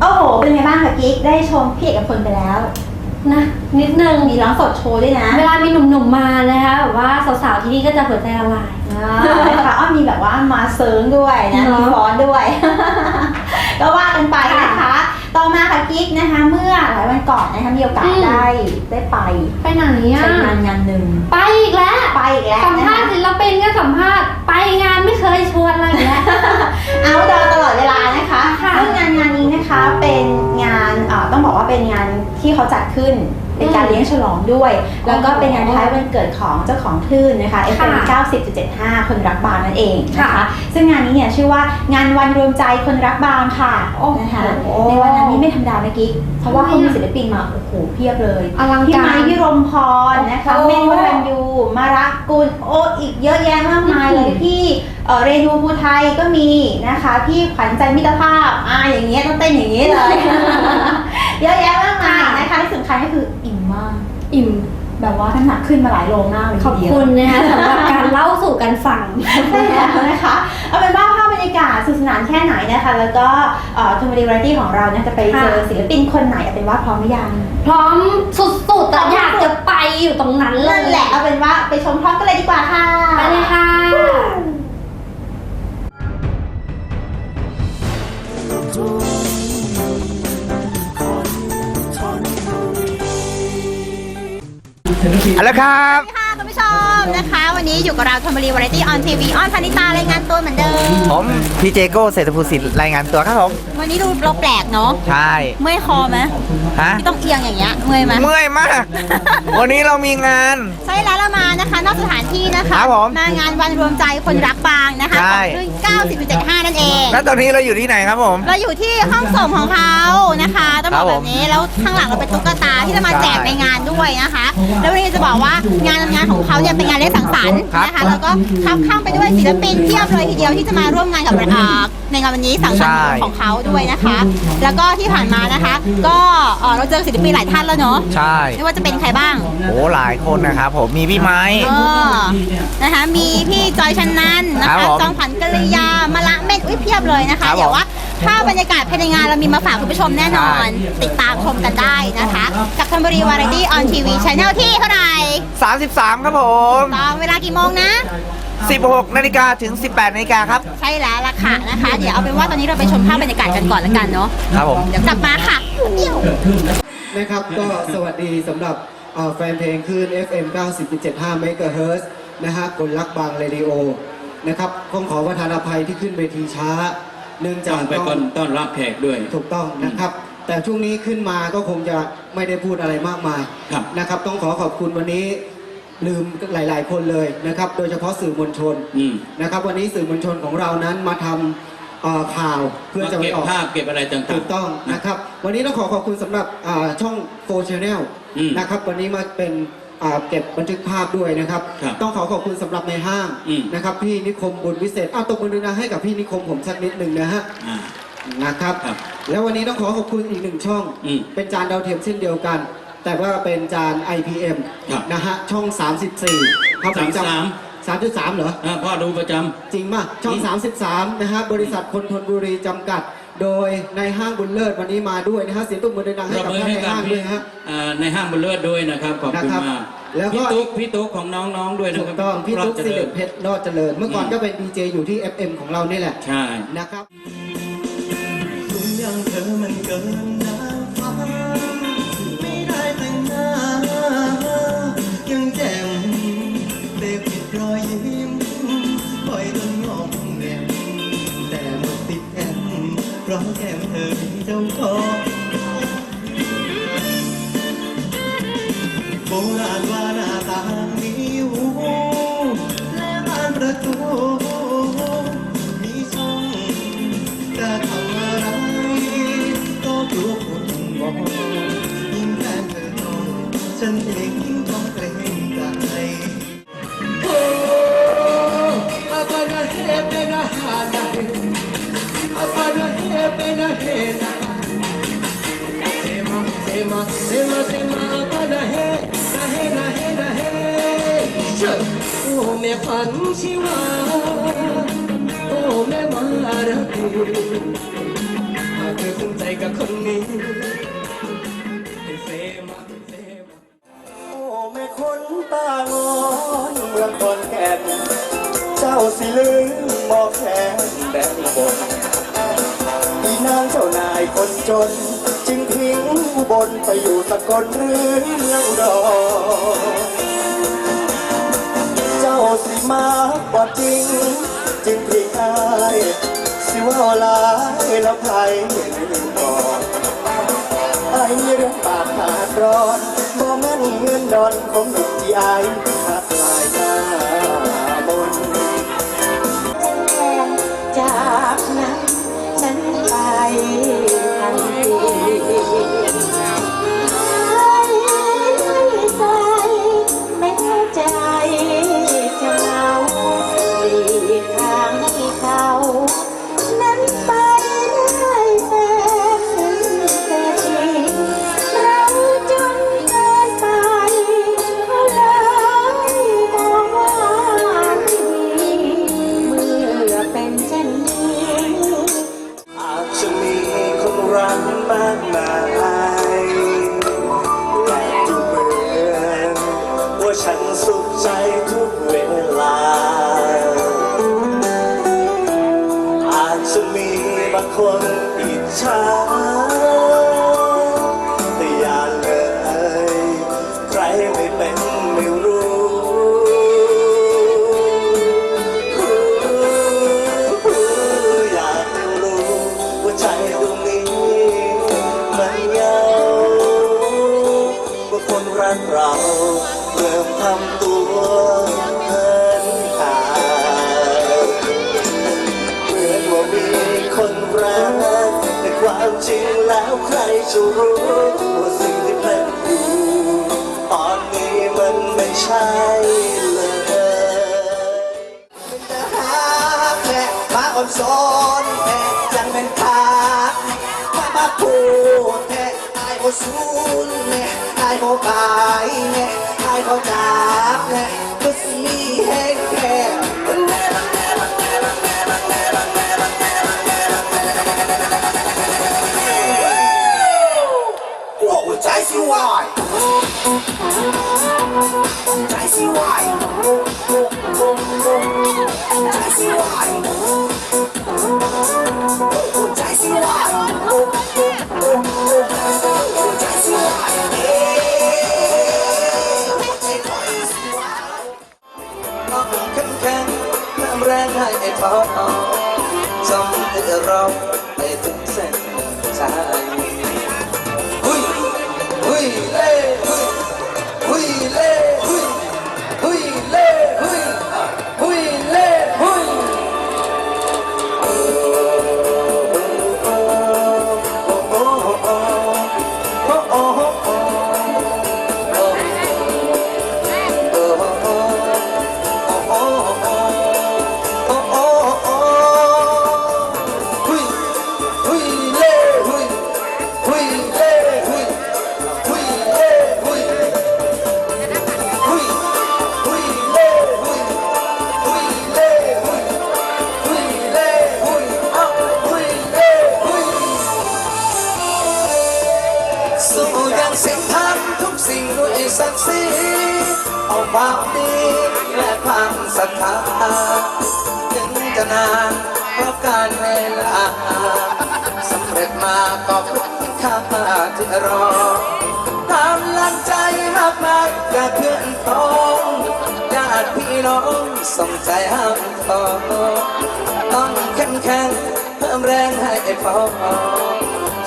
โอ้โห เป็นไงบ้างคะกิ๊ก ได้ชมพี่เอกพลไปแล้ว นะ นิดนึงมีร้องสดโชว์ด้วยนะเวลามีหนุ่มๆมานะคะแบบว่าสาวๆที่นี่ก็จะหัวใจละลาย อ่านะคะอ้อมีแบบว่ามาเซิร์งด้วยนะ เนอะ มีฟ้อนด้วย ก็ว่ากันไปนะคะ ต่อมาค่ะกิ๊กนะคะ เมื่อหลายวันก่อนนะคะมีโอกาสได้ได้ไปไปไหนอะ ไปงานงานหนึ่งไปอีกแล้ว ไปอีกแล้วสัมนะภาคะษณ์ศิลปินก็สัมภาษณ์ ไปงานไม่เคยชวนอะไรอีกแล้วเอาดอตลอดเวลานะคะค่ะ ซึ่งงานงานนี้นะคะเป็นงานเอ่อต้องบอกว่าเป็นงานที่เขาจัดขึ้น เป็นการอืมเลี้ยงฉลองด้วย แล้วก็อ๋อเป็นงานท้ายวันเกิดของเจ้าของคลื่นนะคะ FM 90.75 คนรักบางนั่นเองนะคะค่ะซึ่งงานนี้เนี่ยชื่อว่างานวันรวมใจคนรักบางค่ะโอ้โหนะคะในวันนั้นนี่ไม่ธรรมดานะกิ๊กเพราะว่าเขามีศิลปินมาโอ้โหเพียบเลยอลังพี่กาไม้รพี่รมพรนะคะโอ้เม่นวัฒนยูมารักกุลโอ้อีกเยอะแยะมากมายเลยอืมพี่เอ่อเรนูภูไทยก็มีนะคะ พี่ขวัญใจมิตรภาพอ่าอย่างเงี้ยต้องเต้นอย่างนี้เลยเยอะแยะมาก มายนะคะที่สำคัญก็คืออิ่มมาก อิ่มแบบว่าน้ำหนักขึ้นมาหลายโลมากเลยขอบทีเดียวคุณนะคะสำหรับการเล่าสู่กันฟังใช่แล้วนะคะเอาเป็นว่าภาพบรรยากาศสนุกสนานแค่ไหนนะคะ แล้วก็เอ่อทูมารีวาไรตี้ของเราเนี่ยจะไปเจอค่ะศิลปินคนไหนเอาเป็นว่าพร้อมหรือยัง พร้อมสุดๆแต่อยากจะไปอยู่ตรงนั้นเลยนั่นแหละเอาเป็นว่าไปชมพร้อมกันเลยดีกว่าค่ะไปเลยค่ะ เอาละครับ ค่ะคุณผู้ชมนะคะ วันนี้อยู่กับเราทอมบรีวาไรตี้ออนทีวีออนพานิตารายงานตัวเหมือนเดิม ผมพีเจโก้เศรษฐภูสิทธิ์รายงานตัวครับผม วันนี้ดูเราแปลกเนาะใช่ เมื่อยคอไหมฮะ ที่ต้องเอียงอย่างเงี้ยเมื่อยไหม เมื่อยมาก วันนี้เรามีงาน ใช่แล้วเรามานะคะ นอกสถานที่นะคะครับผมงานวันรวมใจคนรักบางนะคะใช่ ของคลื่น90.75 นั่นเอง แล้วตอนนี้เราอยู่ที่ไหนครับผม เราอยู่ที่ห้องส่งของเขานะคะต้องบอกครับแบผมบนี้แล้วข้างหลังเราเป็นตุ๊กตาที่จะมาใช่แจกในงานด้วยนะคะ แล้ววันนี้จะบอกว่างานงานของเขาเนี่ยเป็นงานเลี้ยงสังสรรค์ครับนะคะแล้วก็ข้ามข้ามไปด้วยศิลปินเทียบเลยทีเดียวที่จะมาร่วมงานกับอ่าในงานวันนี้สังสรรค์ของเขาด้วยนะคะ แล้วก็ที่ผ่านมานะคะ ก็เอ่อเราเจอศิลปินหลายท่านแล้วเนาะใช่ไม่ว่าจะเป็นใครบ้างโอ้หลายคนนะครับผมมีพี่ไม้เออนะคะมีพี่จอยชันนันนะครัคะบผมจองผันกัลยามะละเม็ดอุ้ยเพียบเลยนะคะครับผมเดี๋ยวว่า ภาพบรรยากาศภายในงานเรามีมาฝากคุณผู้ชมแน่นอนใช่ติดตามชมกันได้นะคะ กับคอมบรีวาไรตี้ออนทีวีชแนลที่เท่าไหร่33 ครับผม ตอนเวลากี่โมงนะ 16นาฬิกาถึง 18นาฬิกาครับ ใช่แล้วล่ะค่ะนะคะ เดี๋ยวเอาเป็นว่าตอนนี้เราไปชมภาพบรรยากาศกันก่อนละกันเนาะครับผม เดี๋ยวกลับมาค่ะเดี๋ยว นะครับก็สวัสดีสำหรับเอ่อแฟนเพลงคลื่น FM 90.75เมกะเฮิรตซ์นะฮะคนรักบางเรดิโอนะครับคงขอประทานอภัยที่ขึ้นเวทีช้า เนื่องต้จาอกงไปต้องก่อนต้อนรับแขกด้วย ถูกต้องนะครับ แต่ช่วงนี้ขึ้นมาก็คงจะไม่ได้พูดอะไรมากมายครับ นะครับ ต้องขอขอบคุณวันนี้ลืมหลาย ๆ คนเลยนะครับ โดยเฉพาะสื่อมวลชนอืมนะครับ วันนี้สื่อมวลชนของเรานั้นมาทำเอ่อข่าวเพื่อมาจะไปเก็บออก ภาพเก็บอะไรต่างๆ ถูกต้องนะครับ วันนี้ต้องขอขอบคุณสำหรับอ่าช่องโฟร์ชแนลอืมนะครับ วันนี้มาเป็น อ่าเก็บบันทึกภาพด้วยนะครับ ครับต้องขอขอบคุณสำหรับในห้างอืม นะครับพี่นิคมบุญวิเศษอ้าวตบมือนะให้กับพี่นิคมผมสักนิดหนึ่งนะฮะ อ่า นะครับ ครับแล้ววันนี้ต้องขอขอบคุณอีกหนึ่งช่อง อืมเป็นจานดาวเทียมเช่นเดียวกัน แต่ว่าเป็นจาน IPM ครับนะฮะ ช่อง 34ครับผมจำ33 3.3 เหรอ อ่าพ่อดูประจจริงป่ะ ช่อง 33 นะฮะ บริษัทคนทนบุรีจำกัด โดยในห้างบุญเลิศวันนี้มาด้วยนะฮะเสียงตุ้มมือดังๆำให้เรากับเบอท่านให้ในกับห้างด้พี่วยฮะอ่าในห้างบุญเลิศด้วยนะครับขอบคุณนะครับมากแล้วก็ พี่ตุ๊กพี่ตุ๊กของน้องๆด้วยนะถูคกรับต้องพี่ตุ๊กรอดสิเจริญเพชรรอดเจริญ เมื่อก่อนอืมก็เป็นดีเจอยู่ที่ FM ของเรานี่แหละใช่ นะครับคุณยังเธอมันเกิน มีช่องแต่ทำอะไรก็กลัวคนมองยิ่งแฟนเธอน้องฉันเอง เซมาเซมาอาบานาเฮนาเฮนาเฮนาเฮเชแม่พันชีวาโอ้แม่มารักดีหากเธอภูมิใจกับคนนี้ให้เซมาเซมาโอ้แม่คนตางอนเมืองคนแก่นเจ้าสิลืมมองแขนแดนบนอีนางเจ้านายคนจน จึงทิ้งบนไปอยู่สกลเรื่องดอก จ้าสิมาจริงจึงทิ้งอายสิว่าลายแล้วไผลืมก่อนไอ้เรื่องปากขาดร้อนบ่แม่นเงินดอนของหนุ่มที่ไอ้ขาดลายหน้ามนจากนั้นฉันไป จะรู้ว่าสิ่งที่เป็นอยู่ตอนนี้มันไม่ใช่เลยเป็นทหารแท้มาอ่อนสอนแท้จังเป็นขามามาพูดแท้อายโอสูนแน่อายโอบายแน่อายเขาจับแน่ วหัวใจสิวา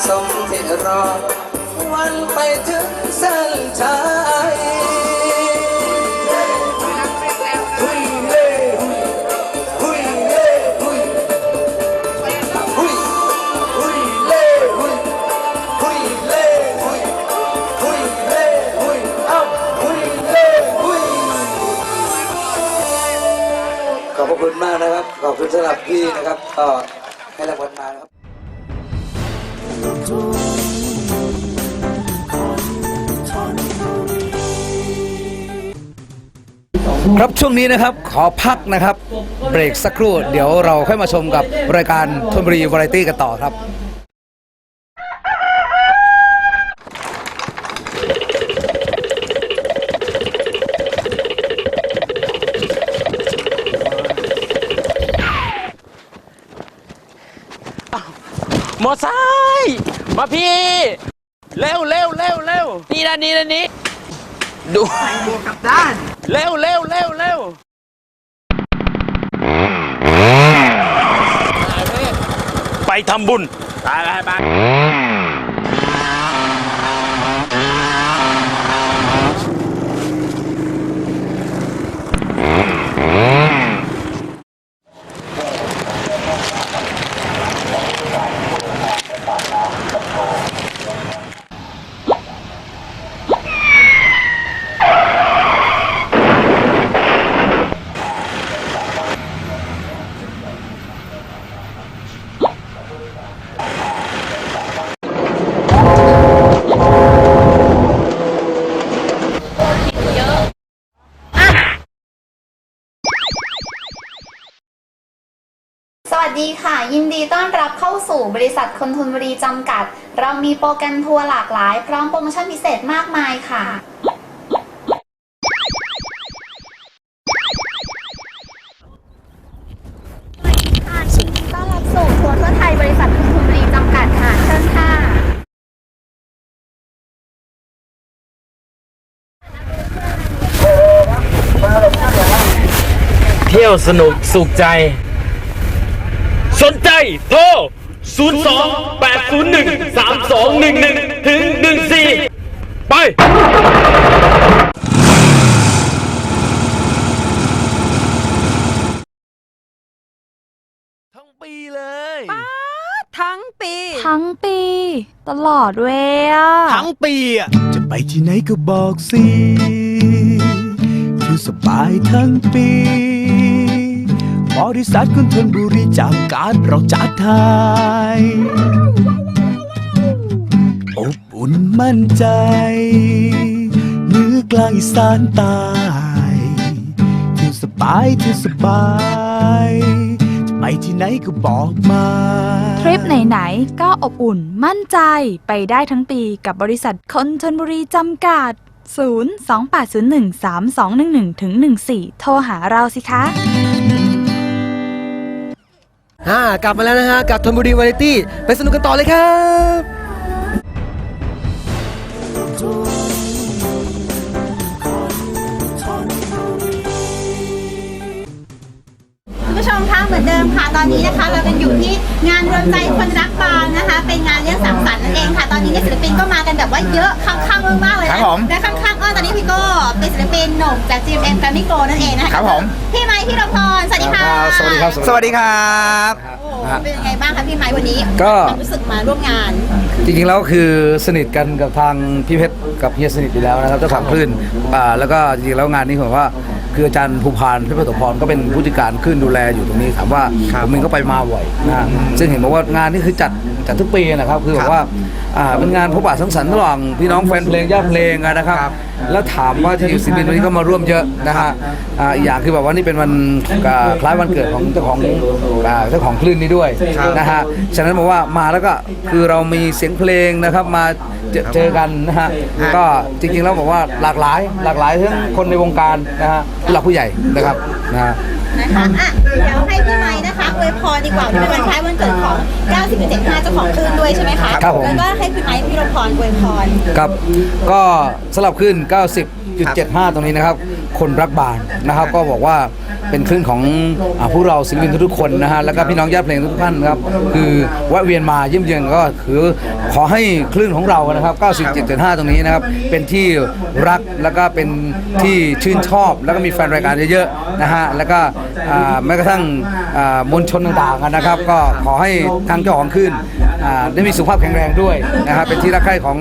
สมที่รอ วันไปถึงเส้นชัยหุยเล่หุยเล่หุยหุยหุยเล่หุยหุยเล่หุยหุยเล่หุยเอ้าหุยเล่หุยขอบพระคุณมากนะครับ ขอบคุณสำหรับพี่นะครับก็ให้รางวัลมา ครับสองครับช่วงนี้นะครับขอพักนะครับเบรกสักครู่เดี๋ยวเราค่อยมาชมกับรายการทนบุรีวาไรตี้กันต่อครับ มอไซค์มาพี่ เร็วเร็วเร็วเร็วนี่นะนี่นะนี่ดูกับด้าน เร็วเร็วเร็วเร็วไปทำบุญ ไปไปไป ดีค่ะ ยินดีต้อนรับเข้าสู่บริษัทคนทนบุรีจำกัด เรามีโปรแกรมทัวร์หลากหลาย พร้อมโปรโมชั่นพิเศษมากมายค่ะยินดีต้อนรับสู่ทัวร์ทั่วไทยบริษัทคนทนบุรีจำกัดค่ะ เชิญค่ะ เที่ยวสนุกสุขใจ สนใจโทร 02 801 3211 ถึง 14 ไป ทั้งปีเลย ทั้งปี ทั้งปี ตลอดเวยอะทั้งปีอะ จะไปที่ไหนก็บอกสิ คือสบายทั้งปี บริษัทคนทนบุรีจำกัดเราจัดทายอบอุ่นมั่นใจเนื้อกลางอีสานใตายเที่ยวสบายเที่ยวสบาย จะไปที่ไหนก็บอกมา ทริปไหนๆ ก็อบอุ่นมั่นใจไปได้ทั้งปีกับบริษัทคนชนบุรีจำกัด 0 2 8 0 1 3 2 1 1ถึง14 โทรหาเราสิคะ อ่ากลับมาแล้วนะฮะกับทนบุรีวาไรตี้ไปสนุกกันต่อเลยครับคุณผู้ชมคะเหมือนเดิมค่ะตอนนี้นะคะ เราเป็นอยู่ที่งานรวมใจคนรักบางนะคะ เป็นงานเลี้ยงสังสรรค์นั่นเองค่ะ ตอนนี้เนี่ยศิลปินก็มากันแบบว่าเยอะข้างๆมากๆเลยครันะบผมและข้างๆอ้อตอนนี้พี่โก้เป็นศิลปินหนุ่มจาก GMM Grammy Go นั่นเองนะคะครับผม พี่ไม้พี่รพรสวัสดีค่ะ สวัสดีครับ สวัสดีครับโอ้โหเป็นยังไงบ้างคะพี่ไม้วันนี้ก็ ความรู้สึกมาร่วมงาน จริงๆแล้วคือสนิทกันกับทางพี่เพชรกับเฮียสนิทอยู่แล้วนะครับเจ้าของคลื่นอ่าแล้วก็จริงๆแล้วงานนี้ผมว่าคืออาจารย์ภูพานเพชรประสบพรก็เป็นผู้จัดการคลื่นดูแลอยู่ตรงนี้ถามว่าผมเองก็ไปมาบ่อยนะซึ่งเห็นบอกว่างานนี้คือจัดจัดทุกปีนะครับคือแบบว่าอ่าเป็นงานพบปะสังสรรค์ระหว่างพี่น้องแฟนเพลงญาติเพลงอะนะครับ แล้วถามว่าที่ศิลปินวันนี้ก็มาร่วมเยอะนะฮะอ่าอีกอย่างคือแบบว่านี่เป็นวันอ่าคล้ายวันเกิดของเจ้าของอ่าเจ้าของคลื่นนี้ด้วยนะฮะฉะนั้นบอกว่ามาแล้วก็คือเรามีเสียงเพลงนะครับมาเจอเจอกันนะฮะก็จริงๆแล้วบอกว่าหลากหลายหลากหลายทั้งคนในวงการนะฮะผู้หลักผู้ใหญ่นะครับนะฮะ นะคะอะเดี๋ยวให้พี่ไม้นะคะอวยพรดีกว่าที่เป็นวันคล้ายวันเกิดของ 90.75เจ้าของคลื่นด้วยใช่ไหมคะครับผม แล้วก็ให้พี่ไม้พี่รพรอวยพร ครับก็สลับขึ้น90.75 ตรงนี้นะครับ คนรักบานนะครับ ก็บอกว่าเป็นคลื่นของอาผู้เราศิลปินทุกๆคนนะฮะแล้วก็พี่น้องญาติเพลงทุกท่านนะครับ คือแวะเวียนมาเยี่ยมเยือนก็คือขอให้คลื่นของเรานะครับ 97.5 ตรงนี้นะครับ เป็นที่รักแล้วก็เป็นที่ชื่นชอบ แล้วก็มีแฟนรายการเยอะๆนะฮะแล้วก็อ่าแม้กระทั่งอ่ามวลชนต่างๆนะครับ ก็ขอให้ทางเจ้าของคลื่นอ่าได้มีสุขภาพแข็งแรงด้วยนะครับเป็นที่รักใคร่ของ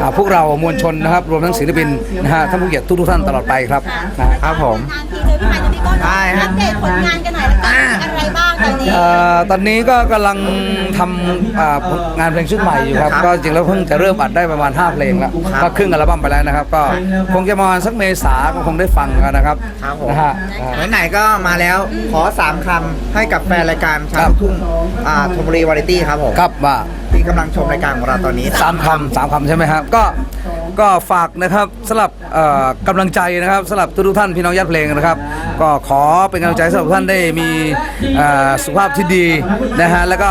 อ่าพวกเรามวลชนนะครับ รวมทั้งศิลปินนะฮะท่านผู้เกียรติทุกๆท่านตลอดไปครับนะฮะครับผมนานทีเจอพี่ไม้กับพี่ก้อนได้ฮะ อัปเดตผลงานกันหน่อยละกันอะไรบ้างตอนนี้ เอ่อตอนนี้ก็กำลังทำอ่างานเพลงชุดใหม่อยู่ครับครับ ก็จริงแล้วเพิ่งจะเริ่มอัดได้ประมาณ 5 เพลงแล้วครับก็ครึ่งอัลบั้มไปแล้วนะครับ ก็คงจะประมาณสักเมษาก็คงได้ฟังกันนะครับครับผม นะฮะอ่าไหนๆก็มาแล้วขอสามคำให้กับแฟนรายการชาวลูกทุ่งอ่าธนบุรีวาไรตี้ครับผมครับว่า ที่กำลังชมรายการของเราตอนนี้ สามคำสามคำใช่ไหมครับ ก็ ก็ฝากนะครับสำหรับเอ่อกำลังใจนะครับสำหรับทุกๆท่านพี่น้องญาติเพลงนะครับ ก็ขอเป็นกำลังใจสำหรับท่านได้มีเอ่อสุขภาพที่ดีนะฮะแล้วก็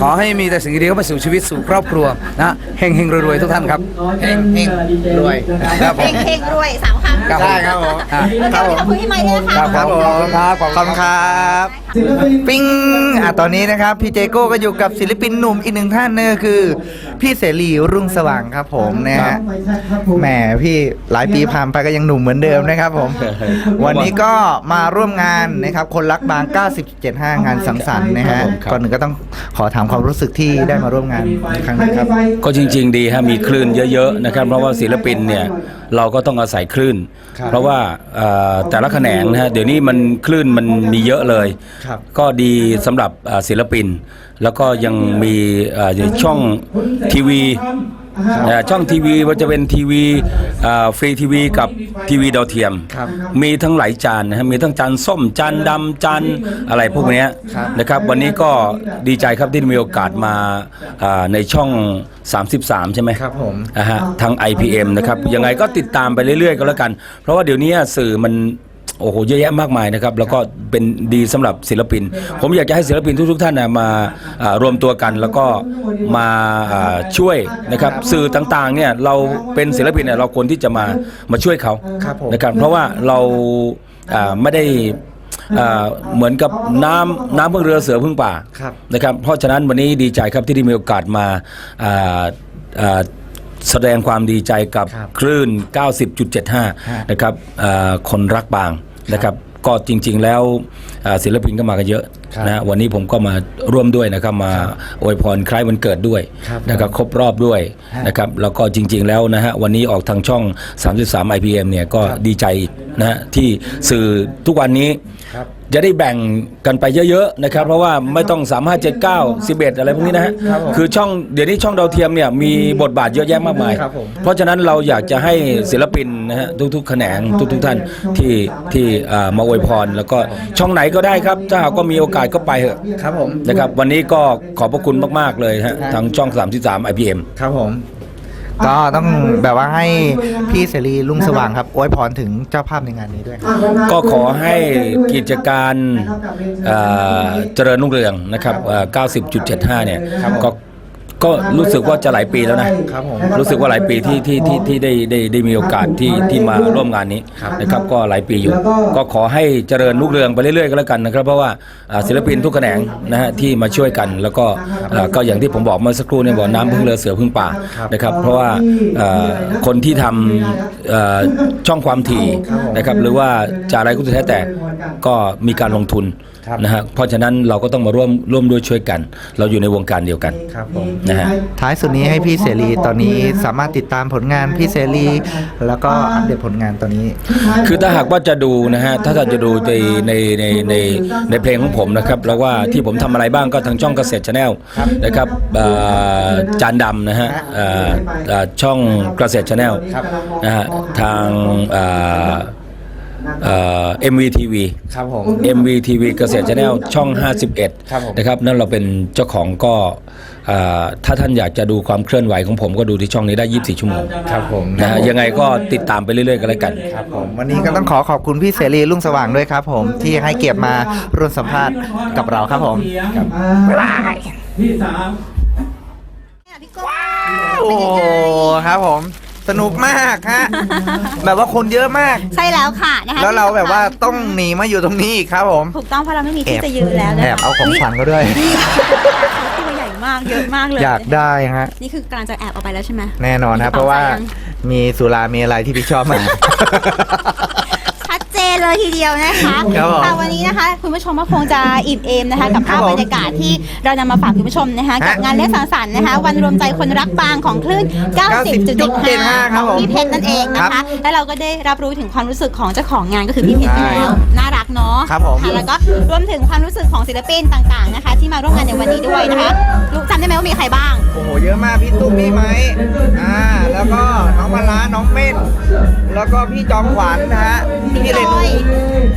ขอให้มีแต่สิ่งดีๆเข้ามาสู่ชีวิตสู่ครอบครัวนะเฮงเฮงๆรวยๆทุกท่านครับเฮงเฮงรวยครับผเพลมงเพลงรวยสามคำครับได้ครับผมอะครับผมขอบคุณพี่ไม้ด้วยนะคะครับผมขอบคุณครับขอบขคุอบณคุณคครับรับ ปิ้งอะตอนนี้นะครับ พี่เจโก้ก็อยู่กับศิลปินหนุ่มอีกหนึ่งท่านนั่นก็คือ พี่เสรีรุ่งสว่างครับผมนะฮะแหมพี่หลายปีผ่านไปก็ยังหนุ่มเหมือนเดิมนะครับผม วันนี้ก็มาร่วมงานนะครับคนรักบาง90.75 งานสังสรรค์นะฮะก่อนหนึ่งก็ต้องขอถามความรู้สึกที่ได้มาร่วมงานในครั้งนี้ครับ ก็จริงๆดีฮะมีคลื่นเยอะๆนะครับเพราะว่าศิลปินเนี่ยเราก็ต้องอาศัยคลื่นครับเพราะว่าเอ่อแต่ละแขนงนะฮะเดี๋ยวนี้มันคลื่นมันมีเยอะเลยครับ ก็ดีสำหรับเอ่อศิลปิน แล้วก็ยังมีเอ่อช่องทีวีเอ่อช่องทีวีว่าจะเป็นทีวีฟรีทีวีกับทีวีดาวเทียม ครับมีทั้งหลายจานนะฮะมีทั้งจานส้มจานดำจานอะไรพวกเนี้ยครับนะครับ วันนี้ก็ดีใจครับที่ได้มีโอกาสมาอ่าในช่อง 33 ใช่ไหมครับผม นะฮะทาง IPM นะครับยังไงก็ติดตามไปเรื่อยๆก็แล้วกัน เพราะว่าเดี๋ยวนี้สื่อมัน โอ้โหเยอะแยะมากมายนะครับ แล้วก็เป็นดีสำหรับศิลปิน ผมอยากจะให้ศิลปินทุก ๆ ท่านนะมาอ่ารวมตัวกันแล้วก็มาอ่าช่วยนะครับสื่อต่างๆเนี่ยเราเป็นศิลปินเนี่ยเราควรที่จะมามาช่วยเขาครับผมนะครับเพราะว่าเราอ่าไม่ได้อ่าเหมือนกับน้ำน้ำพึ่งเรือเสือพึ่งป่าครับนะครับเพราะฉะนั้นวันนี้ดีใจครับที่ได้มีโอกาสมาอ่าอ่าแสดงความดีใจกับครับคลื่น 90.75 นะครับอ่าคนรักบาง นะครับก็จริง ๆ แล้วอ่าศิลปินก็มากันเยอะครับนะวันนี้ผมก็มาร่วมด้วยนะครับมาอวยพรคล้ายวันเกิดด้วยครับนะครับครบรอบด้วยนะครับแล้วก็จริง ๆ แล้วนะฮะวันนี้ออกทางช่อง 33 IPM เนี่ยก็ดีใจนะฮะที่สื่อทุกวันนี้ครับ จะได้แบ่งกันไปเยอะๆนะครับเพราะว่าไม่ต้องสามารถจะ9 11 อะไรพวกนี้นะฮะครับผมคือช่องเดี๋ยวนี้ช่องดาวเทียมเนี่ยมีบทบาทเยอะแยะมากมาย ครับผม เพราะฉะนั้นเราอยากจะให้ศิลปินนะฮะทุกๆแขนงทุกๆท่านที่ที่อ่ามาอวยพร แล้วก็ช่องไหนก็ได้ครับ ถ้าหากก็มีโอกาสก็ไปเถอะครับผมนะครับวันนี้ก็ขอบพระคุณมากๆเลยฮะทางช่อง 33 IPM ครับผม ก็ต้องแบบว่าให้พี่เสรีรุ่งสว่างครับอวยพรถึงเจ้าภาพในงานนี้ด้วยครับ ก็ขอให้กิจการเอ่อเจริญรุ่งเรืองนะครับเอ่อ90.75 เนี่ยก็ ก็รู้สึกว่าจะหลายปีแล้วนะครับผม รู้สึกว่าหลายปีที่ที่ที่ที่ได้ได้ได้มีโอกาสที่ที่มาร่วมงานนี้นะครับก็หลายปีอยู่ ก็ขอให้เจริญรุ่งเรืองไปเรื่อยๆก็แล้วกันนะครับ เพราะว่าอ่าศิลปินทุกแขนงนะฮะที่มาช่วยกัน แล้วก็อ่าก็อย่างที่ผมบอกเมื่อสักครู่เนี่ยบอกน้ำพึ่งเรือเสือพึ่งป่านะครับ เพราะว่าอ่าคนที่ทำอ่าช่องความถี่นะครับ หรือว่าจะอะไรก็สุดแท้แต่ก็มีการลงทุนครับ นะฮะเพราะฉะนั้นเราก็ต้องมาร่วมร่วมด้วยช่วยกัน เราอยู่ในวงการเดียวกันครับผมนะฮะท้ายสุดนี้ให้พี่เสรีตอนนี้สามารถติดตามผลงานพี่เสรี แล้วก็อัปเดตผลงานตอนนี้ คือถ้าหากว่าจะดูนะฮะถ้าจะดูในในในในในเพลงของผมนะครับแล้วว่าที่ผมทำอะไรบ้างก็ทางช่องเกษตรชาแนลนะครับเอ่อจานดำนะฮะเอ่อเอ่อช่องเกษตรชาแนลนะฮะทาง เอ่อเอ่อ MVTV ครับผม MVTV เกษตรชาแนลช่อง ครับผม 51 นะครับ นั่นเราเป็นเจ้าของก็เอ่อถ้าท่านอยากจะดูความเคลื่อนไหวของผมก็ดูที่ช่องนี้ได้ 24 ชั่วโมงครับผมนะฮะยังไงก็ติดตามไปเรื่อยๆกันแล้วกัน ครับผม วันนี้ก็ต้องขอขอบคุณพี่เสรีรุ่งสว่างด้วยครับผมที่ให้เกียรติมาร่วมสัมภาษณ์กับเราครับผมครับพี่โก้โอ้ครับผม สนุกมากฮะ แบบว่าคนเยอะมาก ใช่แล้วค่ะนะคะแล้วเราแบบว่าต้องหนีมาอยู่ตรงนี้อีกครับผม ถูกต้องเพราะเราไม่มีที่จะยืนแล้วนะแอบเอาของขวัญก็ด้วย ตัวใหญ่มากเยอะมากเลยอยากได้ฮะ นี่คือกำลังจะแอบเอาไปแล้วใช่ไหมแน่นอนครับเพราะว่ามีสุรามีอะไรที่พี่ชอบมากชัด เจนเลยทีเดียวนะคะครับผม ค่ะวันนี้นะคะ คุณผู้ชมก็คงจะอิ่มเอมนะคะ กับภาพครับผมบรรยากาศที่เรานำมาฝากคุณผู้ชมนะคะฮะกับงานเลี้ยงสังสรรค์นะคะ วันรวมใจคนรักบางของคลื่น 90.75ครับขผองมพี่เพชรนั่นเองนะครัคะ บ และเราก็ได้รับรู้ถึงความรู้สึกของเจ้าของงานก็คือพี่เพชรไปแล้วน่ารักรักเนาะครับผมะแล้วก็รวมถึงความรู้สึกของศิลปินต่างๆนะคะ ที่มาร่วมงานในวันนี้ด้วยนะคะรู้จำได้ไหมว่ามีใครบ้าง โอ้โหเยอะมากพี่ตุ้มพี่ไม้อ่าแล้วก็น้องมาล้าน้องเม่น แล้วก็พี่จอมขวัญนะฮะพี่เรนู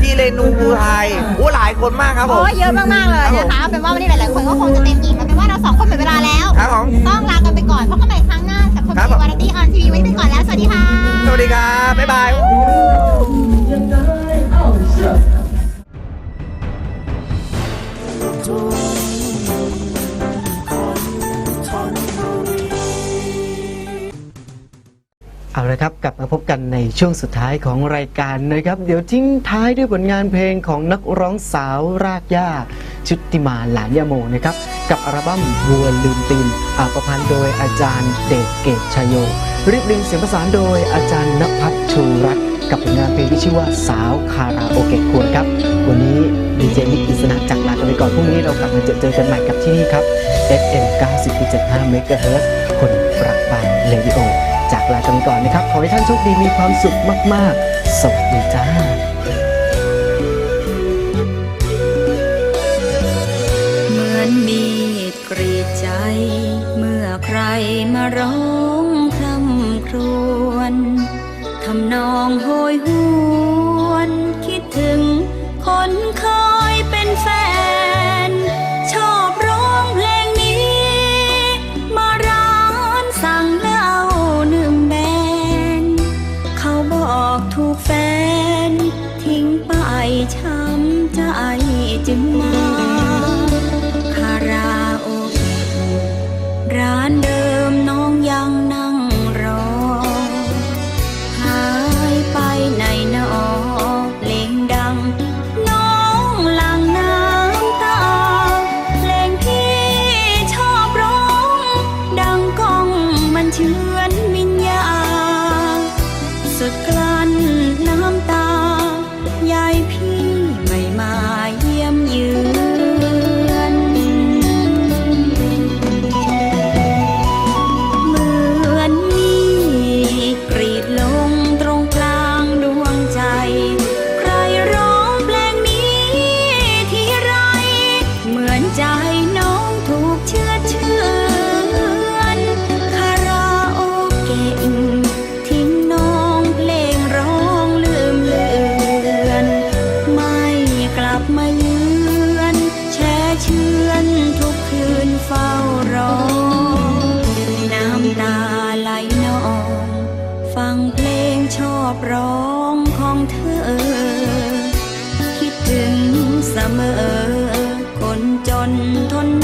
พี่เรนูภูไทยโอ้หลายคนมากครับผม โอ้ยเยอะมากๆเลยนะคะเป็นว่าวันนี้หลายๆคนก็คงจะเต็มอิ่มแล้วเป็นว่าเราสองคนหมดเวลาแล้วครับผมต้องลากันไปก่อนพบกันใหม่ครั้งหน้ากับคนครับดีผมวาไรตี้ออนทีวีวันนี้ไปก่อนแล้วสวัสดีค่ะ สวัสดีครับบ๊ายบายเอา เอาละครับกลับมาพบกันในช่วงสุดท้ายของรายการนะครับ เดี๋ยวทิ้งท้ายด้วยผลงานเพลงของนักร้องสาวรากหญ้าชุติมาหลานยาโมนะครับ กับอัลบั้มวัวลืมตีนอาประพันธ์โดยอาจารย์เดชเกตชยโยรีบลิงเสียงประสานโดยอาจารย์นภัทรชูรัตน์กับผลงานเพลงที่ชื่อว่าสาวคาราโอเกะควรครับ วันนี้ ดีเจนิกอิสนะจากลากันไปก่อนพรุ่งนี้เรากลับมาเจอเจอกันใหม่กับที่นี่ครับ FM 90.75 MHz คนรักบางเรดิโอจากลากันก่อนนะครับ ขอให้ท่านโชคดีมีความสุขมาก ๆ สวัสดีจ้าเหมือนมีดกรีดใจ เมื่อใครมาร้องคำครวญทำนองโหยหวน มั ฟังเพลงชอบร้องของเธอ คิดถึงเสมอ คนจนทน